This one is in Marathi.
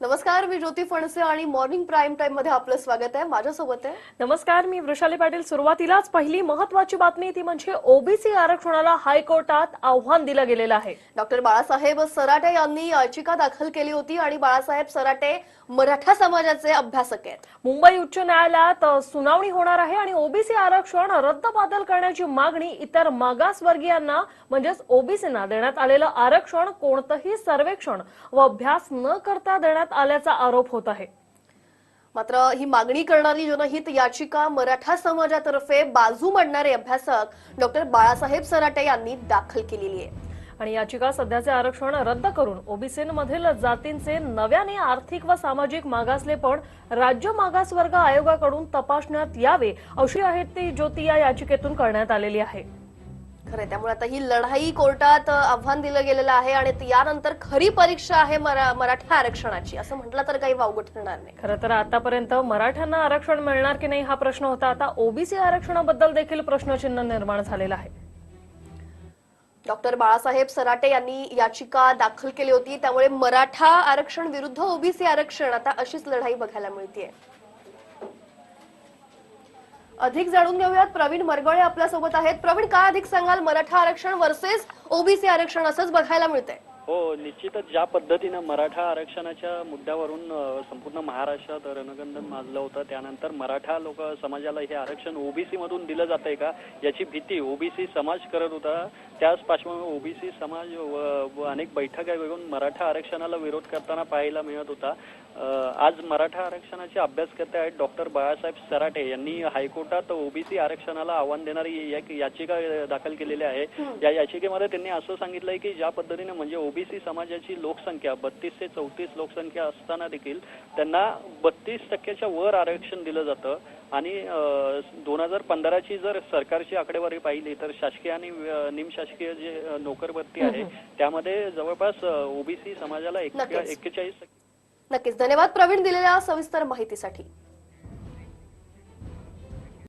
नमस्कार मी ज्योती फणसे आणि मॉर्निंग प्राईम टाइममध्ये आपलं स्वागत आहे. माझ्यासोबत आहे. नमस्कार मी वृषाली पाटील. सुरुवातीलाच पहिली महत्वाची बातमी ती म्हणजे ओबीसी आरक्षणाला हायकोर्टात आव्हान दिलं गेलेलं आहे. डॉक्टर बाळासाहेब सराटे यांनी याचिका दाखल केली होती आणि बाळासाहेब सराटे मराठा समाजाचे अभ्यासक आहेत. मुंबई उच्च न्यायालयात सुनावणी होणार आहे आणि ओबीसी आरक्षण रद्दबातल करण्याची मागणी इतर मागासवर्गीयांना म्हणजेच ओबीसींना देण्यात आलेलं आरक्षण कोणतंही सर्वेक्षण व अभ्यास न करता देण्यात आल्याचा आरोप होत आहे. मात्र ही मागणी करणारी जनहित याचिका मराठा समाजातर्फे बाजू मांडणारे अभ्यासक डॉक्टर बाळासाहेब सराटे यांनी दाखल केलेली आहे. आणि याचिका सध्याचे आरक्षण रद्द करून ओबीसीमधील जातींचे नव्याने आर्थिक व सामाजिक मागासलेपण राज्य मागासवर्ग आयोगाकडून तपासण्यात यावे अशी आहे ती ज्योती या याचिकेतून करण्यात आलेली आहे. खरंय त्यामुळे आता ही लढाई कोर्टात आव्हान दिलं गेलेलं आहे आणि यानंतर खरी परीक्षा आहे मरा- मराठा आरक्षणाची. असं म्हटलं तर काही वावगं ठरणार नाही. खरं तर आतापर्यंत मराठ्यांना आरक्षण मिळणार की नाही हा प्रश्न होता. आता ओबीसी आरक्षणाबद्दल देखील प्रश्नचिन्ह निर्माण झालेलं आहे. डॉक्टर बाळासाहेब सराटे यांनी याचिका दाखल केली होती. त्यामुळे मराठा आरक्षण विरुद्ध ओबीसी आरक्षण आता अशीच लढाई बघायला मिळतीये. अधिक जाणून घेऊयात. प्रवीण मरगळे आपल्यासोबत आहेत. प्रवीण काय अधिक सांगाल? मराठा आरक्षण वर्सेस ओबीसी आरक्षण असंच बघायला मिळतंय. हो निश्चितच ज्या पद्धतीनं मराठा आरक्षणाच्या मुद्द्यावरून संपूर्ण महाराष्ट्रात रणगंधन माजलं होतं त्यानंतर मराठा लोक समाजाला हे आरक्षण ओबीसी मधून दिलं जातंय का याची भीती ओबीसी समाज करत होता. त्याच पार्श्वभूमीवर ओबीसी समाज अनेक बैठका घेऊन मराठा आरक्षणाला विरोध करताना पाहायला मिळत होता. आज मराठा आरक्षणाचे अभ्यासकर्ते आहेत डॉक्टर बाळासाहेब सराटे यांनी हायकोर्टात ओबीसी आरक्षणाला आव्हान देणारी एक याचिका दाखल केलेली आहे. या याचिकेमध्ये त्यांनी असं सांगितलंय की ज्या पद्धतीने म्हणजे ओबीसी समाजाची लोकसंख्या बत्तीस ते चौतीस लोकसंख्या असताना देखील त्यांना बत्तीस टक्क्याच्या वर आरक्षण दिलं जातं. आणि दोन हजार पंधराची जर सरकारची आकडेवारी पाहिली तर शासकीय आणि निमशासकीय जे नोकर भरती आहे त्यामध्ये जवळपास ओबीसी समाजाला. एक्केचाळीस नक्कीच. धन्यवाद प्रवीण दिलेल्या सविस्तर माहितीसाठी.